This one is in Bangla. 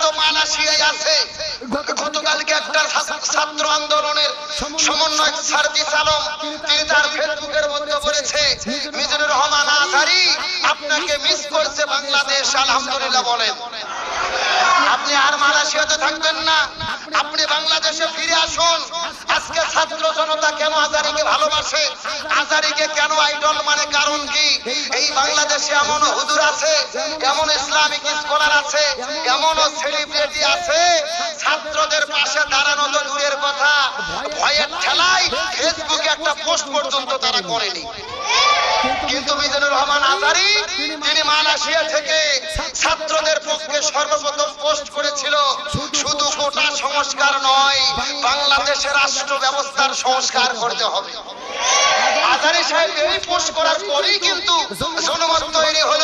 তো মালয়েশিয়ায় আছে। গতকালকে একটা ছাত্র আন্দোলনের সমন্বয়ক সার্জিস আলম তিনি তার ফেসবুকের মধ্যে বলেছে মিজানুর রহমান আজহারি আপনাকে মিস করছে বাংলাদেশ আলহামদুলিল্লাহ বলেন। আপনি আর মালয়েশিয়াতে থাকবেন না। আপনি বাংলাদেশে ফিরে আসুন। আজকে ছাত্র জনতা কেন আজারিকে ভালোবাসে? আজারিকে কেন আইডল এই বাংলাদেশে এমন হুজুর আছে, এমন ইসলামিক স্কলার আছে, এমন সেলিব্রিটি আছে। ছাত্রদের পাশে দাঁড়ানো তো দূরের কথা। ভয়ের ঠেলায় ফেসবুকে একটা পোস্ট পর্যন্ত তারা করেনি। কিন্তু মিজানুর রহমান আজারি, তিনি মালয়েশিয়া থেকে ছাত্রদের পক্ষে সর্বপ্রথম পোস্ট করেছিল, শুধু কোটা সংস্কার নয় বাংলাদেশের রাষ্ট্র ব্যবস্থার সংস্কার করতে হবে। আজারি কিন্তু জনমত তৈরি হলো।